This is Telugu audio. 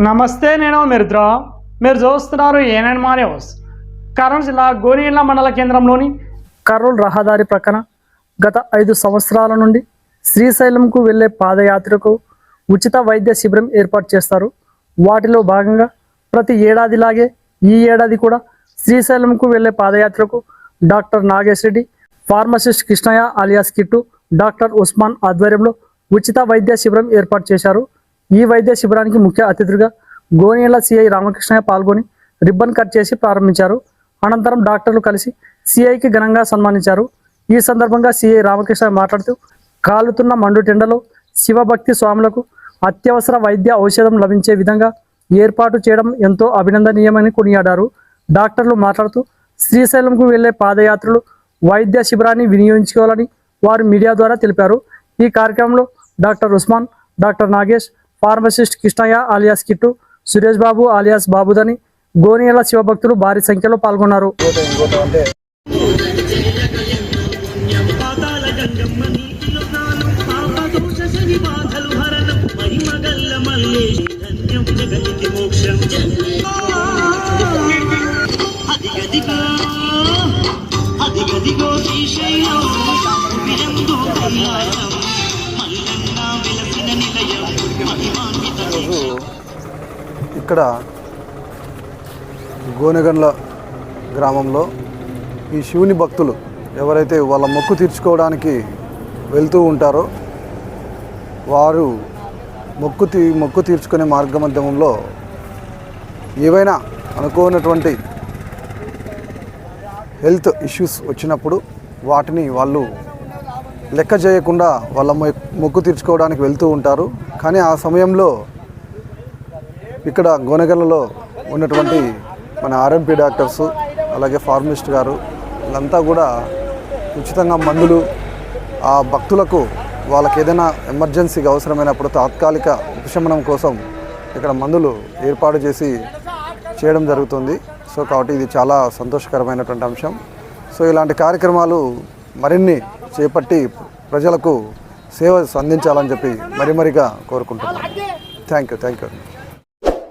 నమస్తే నేను మిరుద్ర. మీరు చూస్తున్నారు ఏనైన్ మాన్యూస్ కర్నూలు జిల్లా గోనియల్ల మండల కేంద్రంలోని కర్నూలు రహదారి ప్రక్కన గత ఐదు సంవత్సరాల నుండి శ్రీశైలంకు వెళ్ళే పాదయాత్రకు ఉచిత వైద్య శిబిరం ఏర్పాటు చేస్తారు. వాటిలో భాగంగా ప్రతి ఏడాదిలాగే ఈ ఏడాది కూడా శ్రీశైలంకు వెళ్ళే పాదయాత్రకు doctor Nagesh Reddy pharmacist Krishnaiah alias Kittu doctor Usman ఆధ్వర్యంలో ఉచిత వైద్య శిబిరం ఏర్పాటు చేశారు. ఈ వైద్య శిబిరానికి ముఖ్య అతిథులుగా గోనియల సిఐ రామకృష్ణయ్య పాల్గొని రిబ్బన్ కట్ చేసి ప్రారంభించారు. అనంతరం డాక్టర్లు కలిసి సిఐకి ఘనంగా సన్మానించారు. ఈ సందర్భంగా సిఐ రామకృష్ణ మాట్లాడుతూ కాలుతున్న మండుటెండలో శివభక్తి స్వాములకు అత్యవసర వైద్య ఔషధం లభించే విధంగా ఏర్పాటు చేయడం ఎంతో అభినందనీయమని కొనియాడారు. డాక్టర్లు మాట్లాడుతూ శ్రీశైలంకు వెళ్ళే పాదయాత్రలు వైద్య శిబిరాన్ని వినియోగించుకోవాలని వారు మీడియా ద్వారా తెలిపారు. ఈ కార్యక్రమంలో doctor Usman doctor Nagesh pharmacist Krishnaiah alias Kittu Suresh Babu alias బాబుదని గోనియల శివభక్తులు భారీ సంఖ్యలో పాల్గొన్నారు. పాతాల ఇక్కడ గోనెగండ్ల గ్రామంలో ఈ శివుని భక్తులు ఎవరైతే వాళ్ళ మొక్కు తీర్చుకోవడానికి వెళ్తూ ఉంటారో వారు మొక్కు తీ మొక్కు తీర్చుకునే మార్గ మధ్యమంలో ఏవైనా అనుకోనటువంటి హెల్త్ ఇష్యూస్ వచ్చినప్పుడు వాటిని వాళ్ళు లెక్క చేయకుండా వాళ్ళ మొక్కు తీర్చుకోవడానికి వెళ్తూ ఉంటారు. కానీ ఆ సమయంలో ఇక్కడ గోనెగల్లలో ఉన్నటువంటి మన ఆర్ఎంపీ డాక్టర్స్ అలాగే ఫార్మిస్ట్ గారు వీళ్ళంతా కూడా ఉచితంగా మందులు ఆ భక్తులకు వాళ్ళకి ఏదైనా ఎమర్జెన్సీగా అవసరమైనప్పుడు తాత్కాలిక ఉపశమనం కోసం ఇక్కడ మందులు ఏర్పాటు చేసి చేయడం జరుగుతుంది. సో కాబట్టి ఇది చాలా సంతోషకరమైనటువంటి అంశం. సో ఇలాంటి కార్యక్రమాలు మరిన్ని చేపట్టి ప్రజలకు సేవ అందించాలని చెప్పి మరి మరిగా కోరుకుంటున్నాను. Thank you thank you